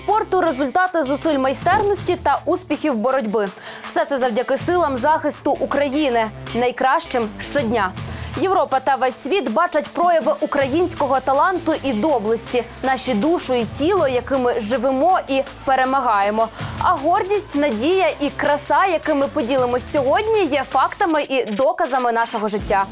спорту, результати зусиль майстерності та успіхів боротьби. Все це завдяки силам захисту України, найкращим щодня. Європа та весь світ бачать прояви українського таланту і доблесті, наші душу і тіло, якими живемо і перемагаємо. А гордість, надія і краса, якими поділимось сьогодні, є фактами і доказами нашого життя.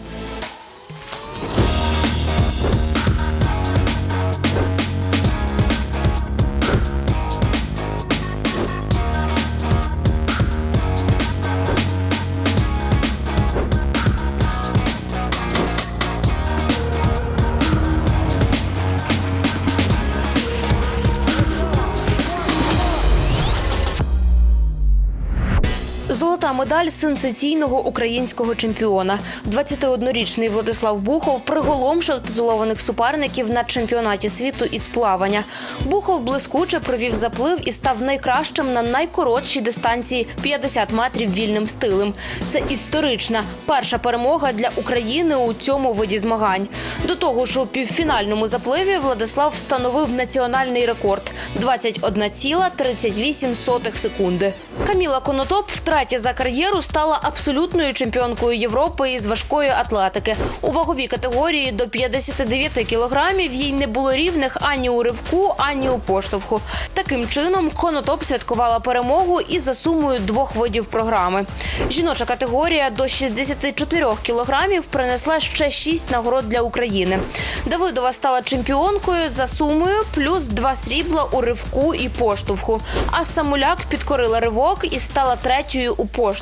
Медаль сенсаційного українського чемпіона. 21-річний Владислав Бухов приголомшив титулованих суперників на чемпіонаті світу із плавання. Бухов блискуче провів заплив і став найкращим на найкоротшій дистанції 50 метрів вільним стилем. Це історична перша перемога для України у цьому виді змагань. До того ж, у півфінальному запливі Владислав встановив національний рекорд 21,38 секунди. Каміла Конотоп втретє за кар'єру стала абсолютною чемпіонкою Європи із важкої атлетики. У ваговій категорії до 59 кілограмів їй не було рівних ані у ривку, ані у поштовху. Таким чином Конотоп святкувала перемогу і за сумою двох видів програми. Жіноча категорія до 64 кілограмів принесла ще шість нагород для України. Давидова стала чемпіонкою за сумою плюс два срібла у ривку і поштовху. А Самуляк підкорила ривок і стала третьою у поштовху,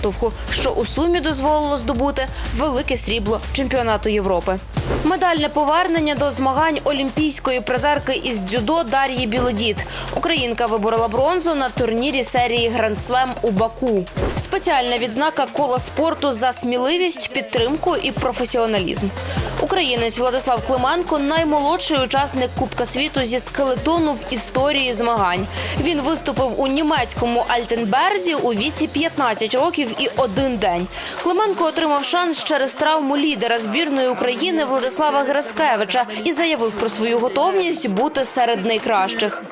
що у сумі дозволило здобути велике срібло чемпіонату Європи. Медальне повернення до змагань олімпійської призерки із дзюдо Дар'ї Білодід. Українка виборола бронзу на турнірі серії Гранд-слем у Баку. Спеціальна відзнака кола спорту за сміливість, підтримку і професіоналізм. Українець Владислав Клименко наймолодший учасник Кубка світу зі скелетону в історії змагань. Він виступив у німецькому Альтенберзі у віці 15 років і один день. Клименко отримав шанс через травму лідера збірної України Владислава Гераскевича і заявив про свою готовність бути серед найкращих.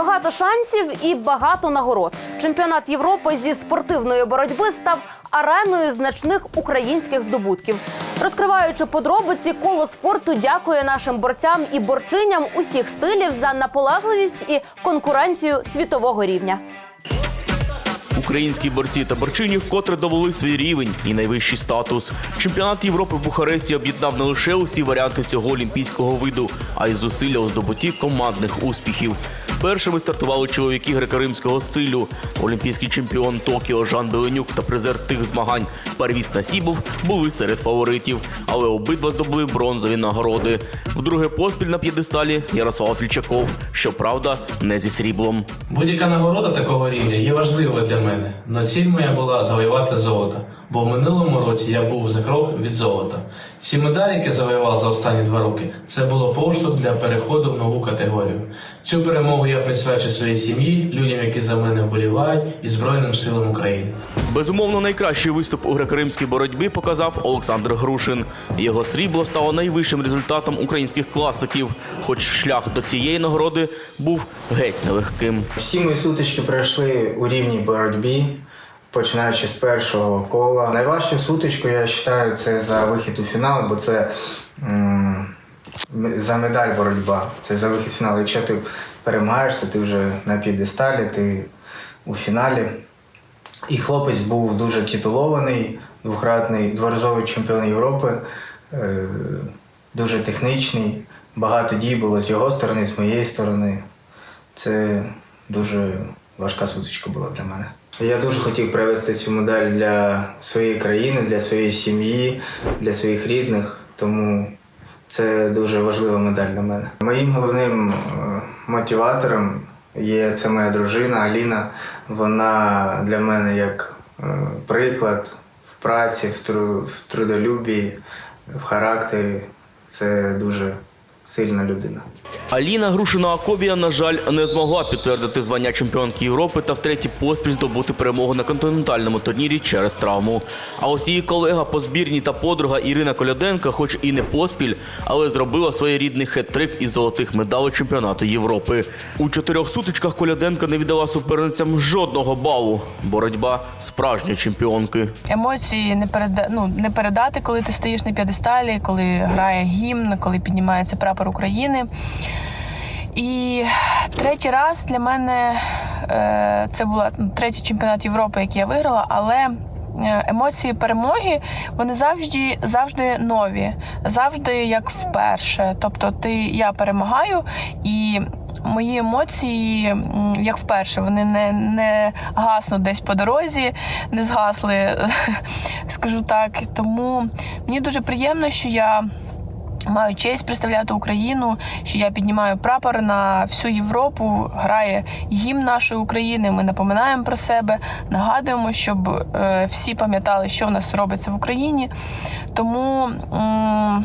Багато шансів і багато нагород. Чемпіонат Європи зі спортивної боротьби став ареною значних українських здобутків. Розкриваючи подробиці, коло спорту дякує нашим борцям і борчиням усіх стилів за наполегливість і конкуренцію світового рівня. Українські борці та борчині вкотре довели свій рівень і найвищий статус. Чемпіонат Європи в Бухаресті об'єднав не лише усі варіанти цього олімпійського виду, а й зусилля у здобутті командних успіхів. Першими стартували чоловіки греко-римського стилю. Олімпійський чемпіон Токіо Жан Беленюк та призер тих змагань Парвіс Насібов були серед фаворитів, але обидва здобули бронзові нагороди. Вдруге поспіль на п'єдесталі Ярослав Фільчаков, щоправда, не зі сріблом. Будь-яка нагорода такого рівня є важливою для мене, але ціль моя була завоювати золото, бо в минулому році я був за крок від золота. Ці медалі, які завоював за останні два роки, це було поштовх для переходу в нову категорію. Цю перемогу я присвячу своїй сім'ї, людям, які за мене вболівають, і Збройним силам України. Безумовно, найкращий виступ у греко-римській боротьбі показав Олександр Грушин. Його срібло стало найвищим результатом українських класиків, хоч шлях до цієї нагороди був геть нелегким. Всі мої сутички пройшли у рівній боротьбі, починаючи з першого кола. Найважчу сутичку я вважаю це за вихід у фінал, бо це за медаль боротьба. Це за вихід в фінал. Якщо ти перемагаєш, то ти вже на п'єдесталі, ти у фіналі. І хлопець був дуже титулований, двократний дворазовий чемпіон Європи, е, дуже технічний. Багато дій було з його сторони, з моєї сторони. Це дуже важка сутичка була для мене. Я дуже хотів привезти цю медаль для своєї країни, для своєї сім'ї, для своїх рідних, тому це дуже важлива медаль для мене. Моїм головним е, мотиватором є це моя дружина Аліна. Вона для мене як е, приклад в праці, в, тру, в трудолюбі, в характері. Це дуже сильна людина. Аліна Грушина Акобія, на жаль, не змогла підтвердити звання чемпіонки Європи та втретє поспіль здобути перемогу на континентальному турнірі через травму. А ось її колега по збірній та подруга Ірина Коляденка, хоч і не поспіль, але зробила своєрідний хет-трик із золотих медалей чемпіонату Європи. У чотирьох сутичках Коляденка не віддала суперницям жодного балу. Боротьба справжньої чемпіонки. Емоції не переда... ну, не передати, коли ти стоїш на п'єдесталі, коли грає гімн, коли піднімається прапор України. І третій раз для мене е, це був третій чемпіонат Європи, який я виграла, але е, емоції перемоги вони завжди, завжди нові, завжди як вперше. Тобто, ти я перемагаю і. Мої емоції, як вперше, вони не, не гаснуть десь по дорозі, не згасли, скажу так. Тому мені дуже приємно, що я Маю честь представляти Україну, що я піднімаю прапор на всю Європу, грає гімн нашої України. Ми напоминаємо про себе, нагадуємо, щоб е, всі пам'ятали, що в нас робиться в Україні. Тому е,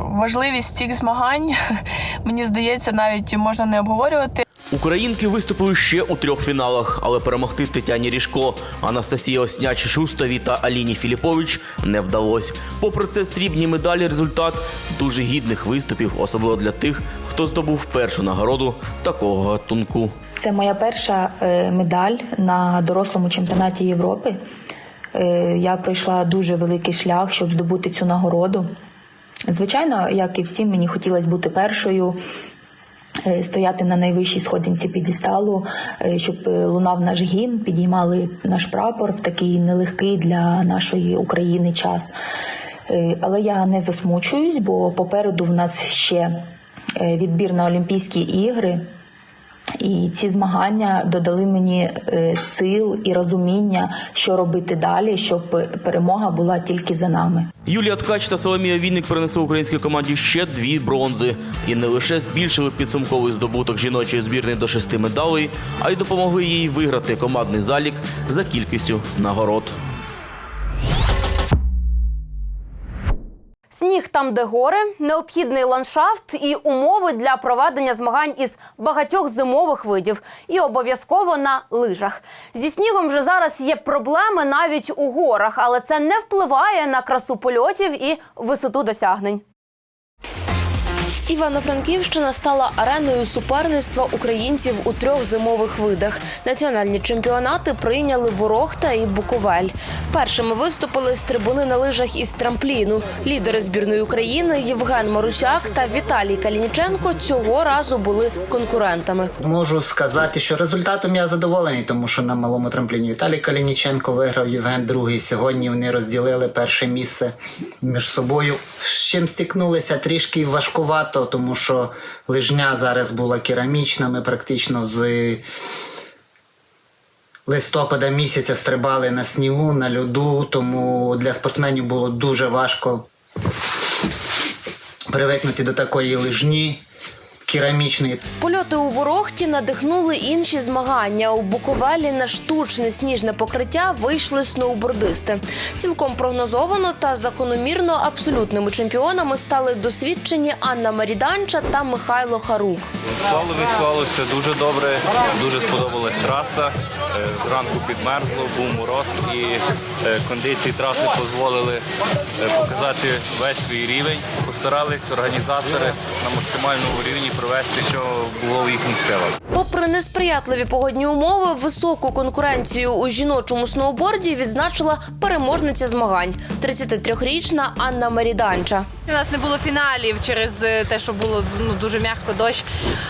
важливість цих змагань, мені здається, навіть можна не обговорювати. Українки виступили ще у трьох фіналах, але перемогти Тетяні Ріжко, Анастасії Осняч Шустові та Аліні Філіпович не вдалося. Попри це, срібні медалі результат дуже гідних виступів, особливо для тих, хто здобув першу нагороду такого гатунку. Це моя перша е, медаль на дорослому чемпіонаті Європи. Е, Я пройшла дуже великий шлях, щоб здобути цю нагороду. Звичайно, як і всім, мені хотілося бути першою, стояти на найвищій сходинці підісталу, е, щоб е, лунав наш гімн, підіймали наш прапор в такий нелегкий для нашої України час. Е, Але я не засмучуюсь, бо попереду в нас ще е, відбір на Олімпійські ігри. І ці змагання додали мені е, сил і розуміння, що робити далі, щоб перемога була тільки за нами. Юлія Ткач та Соломія Вінник принесли українській команді ще дві бронзи і не лише збільшили підсумковий здобуток жіночої збірної до шести медалей, а й допомогли їй виграти командний залік за кількістю нагород. Сніг там, де гори, необхідний ландшафт і умови для проведення змагань із багатьох зимових видів, і обов'язково на лижах. Зі снігом вже зараз є проблеми навіть у горах, але це не впливає на красу польотів і висоту досягнень. Івано-Франківщина стала ареною суперництва українців у трьох зимових видах. Національні чемпіонати прийняли Ворохта і Буковель. Першими виступили з трибуни на лижах із трампліну. Лідери збірної України Євген Марусяк та Віталій Калініченко цього разу були конкурентами. Можу сказати, що результатом я задоволений, тому що на малому трампліні Віталій Калініченко виграв Євген другий. Сьогодні вони розділили перше місце між собою. З чим стикнулися трішки важкувато, тому що лижня зараз була керамічна. Ми практично з листопада місяця стрибали на снігу, на льоду, тому для спортсменів було дуже важко привикнути до такої лижні керамічної. Польоти у Ворохті надихнули інші змагання. У Буковелі на штучне сніжне покриття вийшли сноубордисти. Цілком прогнозовано та закономірно абсолютними чемпіонами стали досвідчені Анна Маріданча та Михайло Харук. Славу відклалося дуже добре, дуже сподобалась траса. Е, Зранку підмерзло, був мороз і е, кондиції траси дозволили е, показати весь свій рівень. Постарались організатори на максимальному рівні провести, що було в їхніх силах. Попри несприятливі погодні умови, високу конкуренцію у жіночому сноуборді відзначила переможниця змагань – 33-річна Анна Маріданча. У нас не було фіналів через е, те, що було ну дуже м'яко дощ.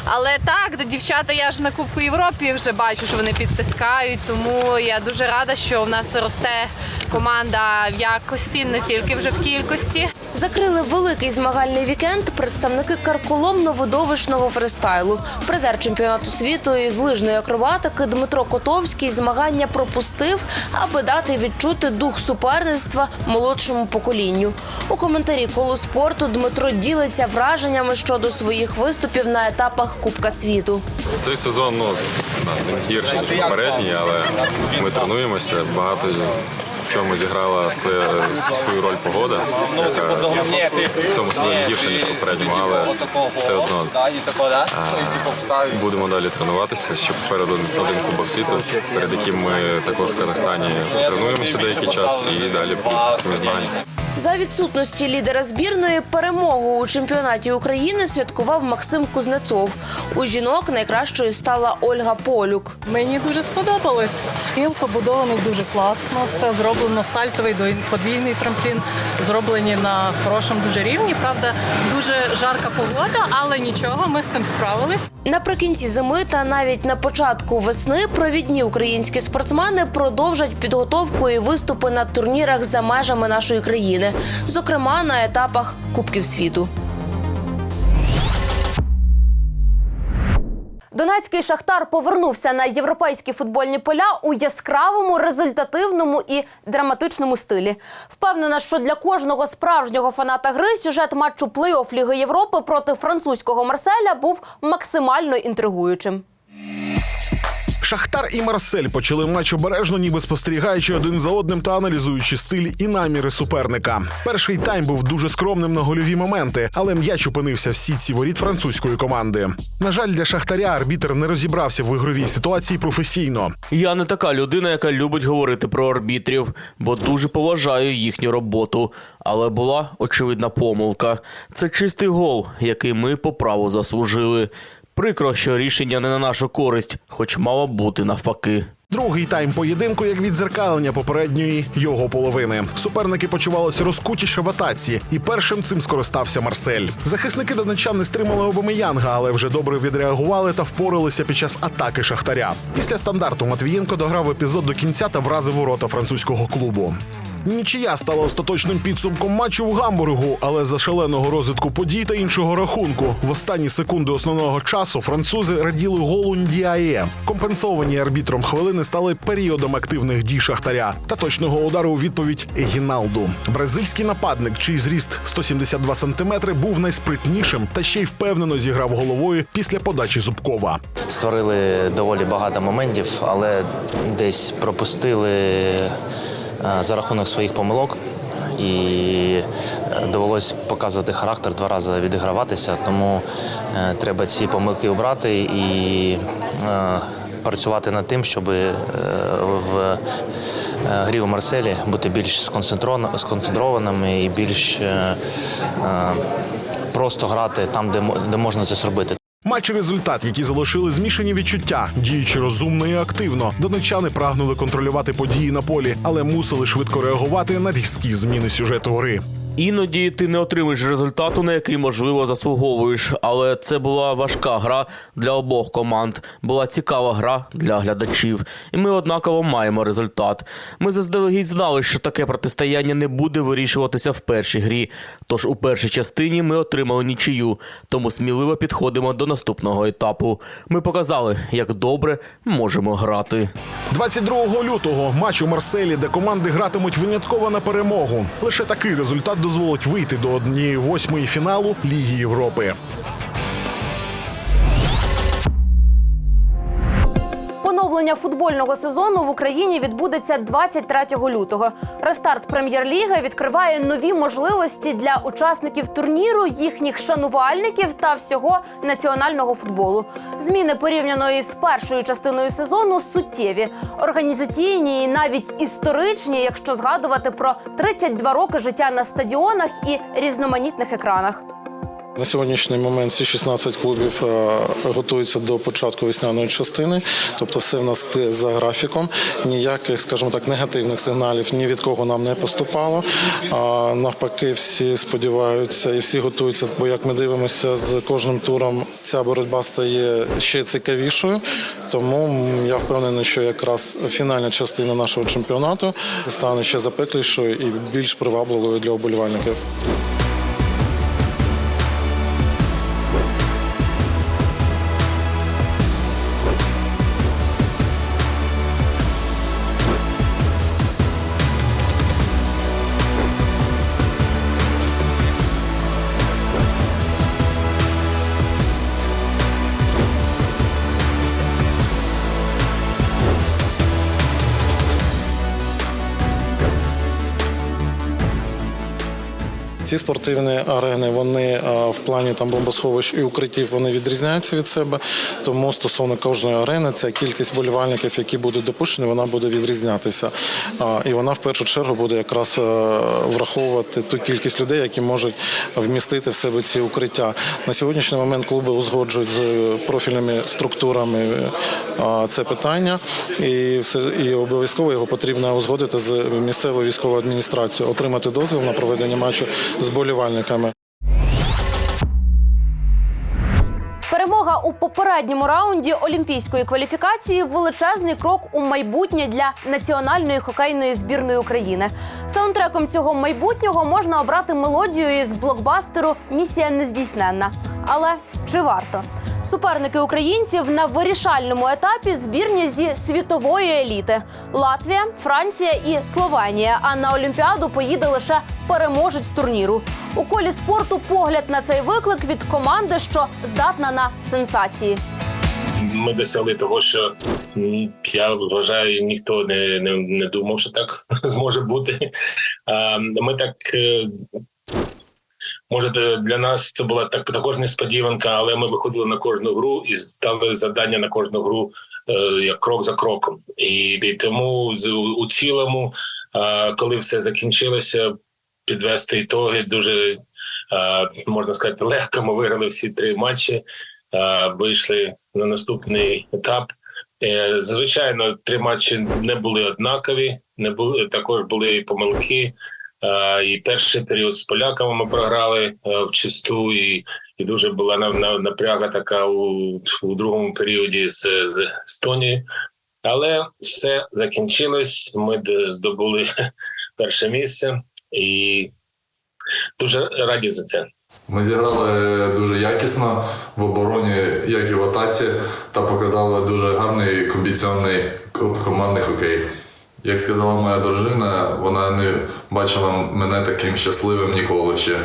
Але так, де дівчата, я ж на Кубку Європі вже бачу, що вони підтискають. Тому я дуже рада, що в нас росте команда в якості, не тільки вже в кількості. Закрили великий змагальний вікенд представники карколомно-видовищного фристайлу. Призер чемпіонату світу із лижної акробатики Дмитро Котовський змагання пропустив, аби дати відчути дух суперництва молодшому поколінню. У коментарі коло спорту Дмитро ділиться враженнями щодо своїх виступів на етапах Кубка світу. Цей сезон ну, не гірший, ніж попередній, але ми тренуємося, багато в чому зіграла своє, свою роль погода, яка в цьому сезоні гірше, ніж попередньому, але все одно а, будемо далі тренуватися, щоб перед один кубок світу, перед яким ми також в Казахстані тренуємося деякий час і далі будемо самі змагання. За відсутності лідера збірної перемогу у чемпіонаті України святкував Максим Кузнецов. У жінок найкращою стала Ольга Полюк. Мені дуже сподобалось. Схил побудований дуже класно. Все зроблено сальтовий до- подвійний трамплін, зроблені на хорошому дуже рівні. Правда, дуже жарка погода, але нічого, ми з цим справились. Наприкінці зими та навіть на початку весни провідні українські спортсмени продовжать підготовку і виступи на турнірах за межами нашої країни, зокрема на етапах Кубків світу. Донецький шахтар повернувся на європейські футбольні поля у яскравому, результативному і драматичному стилі. Впевнена, що для кожного справжнього фаната гри сюжет матчу плей-офф Ліги Європи проти французького Марселя був максимально інтригуючим. Шахтар і Марсель почали матч обережно, ніби спостерігаючи один за одним та аналізуючи стиль і наміри суперника. Перший тайм був дуже скромним на гольові моменти, але м'яч опинився в сітці воріт французької команди. На жаль, для шахтаря арбітр не розібрався в ігровій ситуації професійно. Я не така людина, яка любить говорити про арбітрів, бо дуже поважаю їхню роботу. Але була очевидна помилка. Це чистий гол, який ми по праву заслужили. Прикро, що рішення не на нашу користь, хоч мало бути навпаки. Другий тайм поєдинку як відзеркалення попередньої його половини. Суперники почувалися розкутіше в атаці, і першим цим скористався Марсель. Захисники донечан не стримали Обамеянга, але вже добре відреагували та впоралися під час атаки шахтаря. Після стандарту Матвієнко дограв епізод до кінця та вразив ворота французького клубу. Нічия стала остаточним підсумком матчу в Гамбургу, але за шаленого розвитку подій та іншого рахунку в останні секунди основного часу французи раділи голу Ndіає. Компенсовані арбітром хвилини стали періодом активних дій шахтаря та точного удару у відповідь Гіналду. Бразильський нападник, чий зріст 172 сантиметри, був найспритнішим та ще й впевнено зіграв головою після подачі Зубкова. Створили доволі багато моментів, але десь пропустили за рахунок своїх помилок. І е, довелось показувати характер, два рази відіграватися, тому е, треба ці помилки обрати і е, працювати над тим, щоб е, в е, грі у Марселі бути більш сконцентрованими і більш е, е, просто грати там, де можна це зробити. Матч результат, які залишили змішані відчуття, діючи розумно і активно. Донечани прагнули контролювати події на полі, але мусили швидко реагувати на різкі зміни сюжету гри. Іноді ти не отримаєш результату, на який можливо заслуговуєш, але це була важка гра для обох команд. Була цікава гра для глядачів, і ми однаково маємо результат. Ми заздалегідь знали, що таке протистояння не буде вирішуватися в першій грі. Тож у першій частині ми отримали нічию, тому сміливо підходимо до наступного етапу. Ми показали, як добре можемо грати. 22 лютого матч у Марселі, де команди гратимуть винятково на перемогу. Лише такий результат дозволить вийти до однієї восьмої фіналу Ліги Європи. Поновлення футбольного сезону в Україні відбудеться 23 лютого. Рестарт прем'єр-ліги відкриває нові можливості для учасників турніру, їхніх шанувальників та всього національного футболу. Зміни порівняно із першою частиною сезону суттєві, організаційні і навіть історичні, якщо згадувати про 32 роки життя на стадіонах і різноманітних екранах. На сьогоднішній момент всі 16 клубів е, готуються до початку весняної частини, тобто все в нас за графіком. Ніяких, скажімо так, негативних сигналів ні від кого нам не поступало. А навпаки, всі сподіваються і всі готуються. Бо як ми дивимося з кожним туром, ця боротьба стає ще цікавішою. Тому я впевнений, що якраз фінальна частина нашого чемпіонату стане ще запеклішою і більш привабливою для оболівальників. Ці спортивні арени вони е, в плані там бомбосховищ і укриттів вони відрізняються від себе. Тому стосовно кожної арени, ця кількість болівальників, які будуть допущені, вона буде відрізнятися. І вона в першу чергу буде якраз е, враховувати ту кількість людей, які можуть вмістити в себе ці укриття. На сьогоднішній момент клуби узгоджують з профільними структурами е, це питання, і все і обов'язково його потрібно узгодити з місцевою військовою адміністрацією, отримати дозвіл на проведення матчу болівальниками. Перемога у попередньому раунді олімпійської кваліфікації величезний крок у майбутнє для національної хокейної збірної України. Саундтреком цього майбутнього можна обрати мелодію із блокбастеру Місія нездійсненна. Але чи варто? Суперники українців на вирішальному етапі збірні зі світової еліти: Латвія, Франція і Словенія. А на Олімпіаду поїде лише переможець турніру. У колі спорту погляд на цей виклик від команди, що здатна на сенсації. ми досягли того, що я вважаю, ніхто не, не, не думав, що так зможе бути. Ми так. Е, Може, для нас це була так також несподіванка, але ми виходили на кожну гру і ставили завдання на кожну гру е, як крок за кроком. І, і тому у цілому, е, коли все закінчилося, підвести ітоги дуже е, можна сказати легко. Ми виграли всі три матчі е, вийшли на наступний етап. Е, Звичайно, три матчі не були однакові, не були також були помилки. Е, І перший період з поляками ми програли е, в чисту, і, і дуже була на- на- напряга така у, у другому періоді з, з Естонією. Але все закінчилось. Ми здобули перше місце і дуже раді за це. Ми зіграли дуже якісно в обороні, як і в атаці, та показали дуже гарний комбіційний командний хокей. Як сказала моя дружина, вона не бачила мене таким щасливим ніколи ще.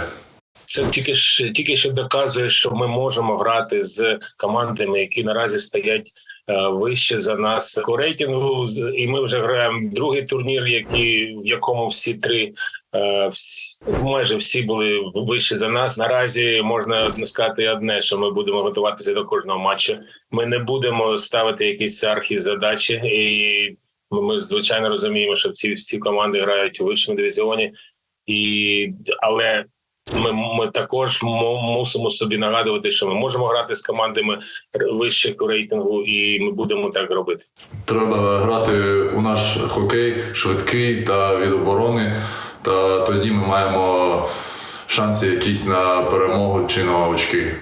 Це тільки ж тільки що доказує, що ми можемо грати з командами, які наразі стоять е, вище за нас по рейтингу. І ми вже граємо другий турнір, який в якому всі три е, всі, майже всі були вище за нас. Наразі можна сказати одне, що ми будемо готуватися до кожного матчу. Ми не будемо ставити якісь архізадачі, і ми, звичайно розуміємо, що ці всі команди грають у вищому дивізіоні, і але ми, ми також мусимо собі нагадувати, що ми можемо грати з командами вищих рейтингу, і ми будемо так робити. Треба грати у наш хокей швидкий та від оборони, та тоді ми маємо шанси якісь на перемогу чи на очки.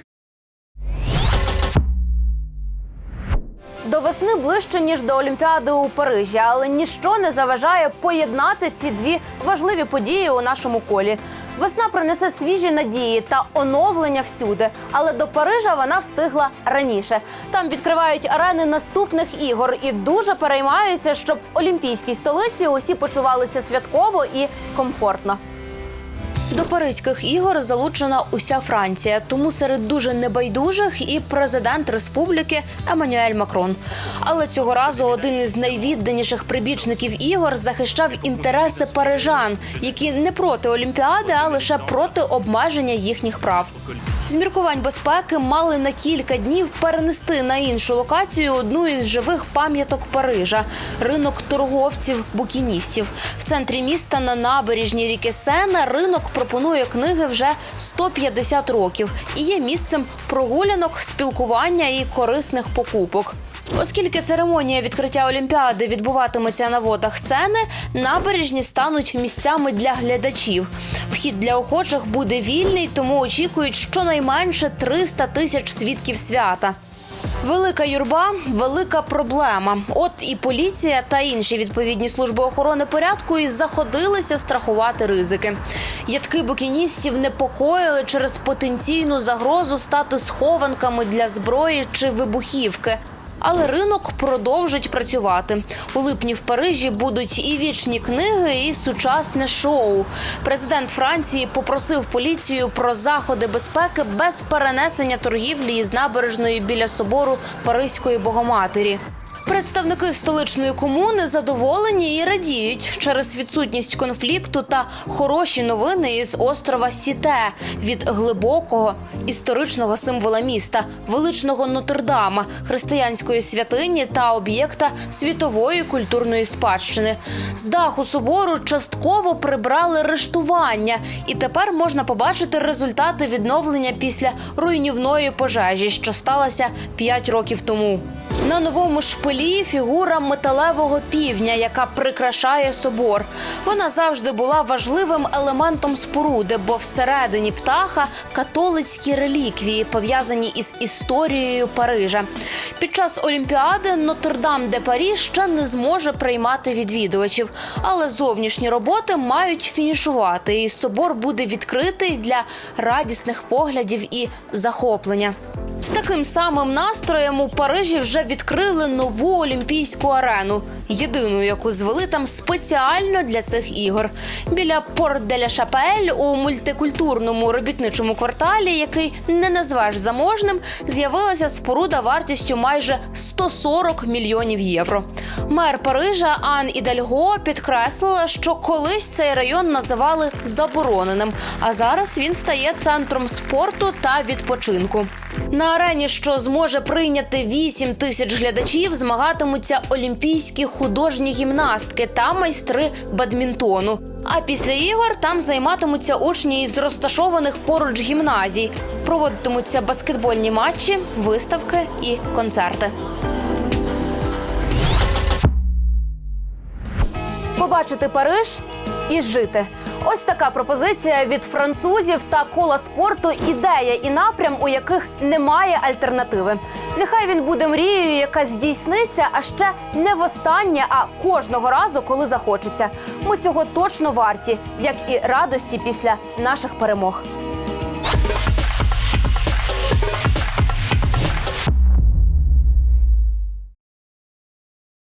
До весни ближче ніж до Олімпіади у Парижі, але ніщо не заважає поєднати ці дві важливі події у нашому колі. Весна принесе свіжі надії та оновлення всюди. Але до Парижа вона встигла раніше. Там відкривають арени наступних ігор і дуже переймаються, щоб в олімпійській столиці усі почувалися святково і комфортно. До Паризьких ігор залучена уся Франція, тому серед дуже небайдужих і президент республіки Еммануель Макрон. Але цього разу один із найвідданіших прибічників ігор захищав інтереси парижан, які не проти Олімпіади, а лише проти обмеження їхніх прав. З міркувань безпеки мали на кілька днів перенести на іншу локацію одну із живих пам'яток Парижа ринок торговців букіністів. В центрі міста на набережній ріки Сена ринок пропонує книги вже 150 років і є місцем прогулянок, спілкування і корисних покупок. Оскільки церемонія відкриття Олімпіади відбуватиметься на водах Сени, набережні стануть місцями для глядачів. Вхід для охочих буде вільний, тому очікують щонайменше 300 тисяч свідків свята. Велика юрба велика проблема. От і поліція та інші відповідні служби охорони порядку і заходилися страхувати ризики. Ядки букіністів непокоїли через потенційну загрозу стати схованками для зброї чи вибухівки. Але ринок продовжить працювати. У липні в Парижі будуть і вічні книги, і сучасне шоу. Президент Франції попросив поліцію про заходи безпеки без перенесення торгівлі із набережної біля собору Паризької Богоматері. Представники столичної комуни задоволені і радіють через відсутність конфлікту та хороші новини із острова Сіте від глибокого історичного символа міста, величного Нотр-Дама, християнської святині та об'єкта світової культурної спадщини. З даху собору частково прибрали рештування, і тепер можна побачити результати відновлення після руйнівної пожежі, що сталося 5 років тому. На новому шпилі фігура металевого півня, яка прикрашає собор. Вона завжди була важливим елементом споруди, бо всередині птаха католицькі реліквії, пов'язані із історією Парижа. Під час Олімпіади Нотр-Дам де Парі ще не зможе приймати відвідувачів, але зовнішні роботи мають фінішувати, і собор буде відкритий для радісних поглядів і захоплення. З таким самим настроєм у Парижі вже відкрили нову олімпійську арену, єдину, яку звели там спеціально для цих ігор. Біля Порт де ля Шапель у мультикультурному робітничому кварталі, який не назвеш заможним, з'явилася споруда вартістю майже 140 мільйонів євро. Мер Парижа Ан Ідальго підкреслила, що колись цей район називали забороненим, а зараз він стає центром спорту та відпочинку. На арені, що зможе прийняти 8 тисяч глядачів, змагатимуться олімпійські художні гімнастки та майстри бадмінтону. А після ігор там займатимуться учні із розташованих поруч гімназій. Проводитимуться баскетбольні матчі, виставки і концерти. Побачити Париж і жити. Ось така пропозиція від французів та кола спорту, ідея і напрям, у яких немає альтернативи. Нехай він буде мрією, яка здійсниться, а ще не востаннє, а кожного разу, коли захочеться. Ми цього точно варті, як і радості після наших перемог.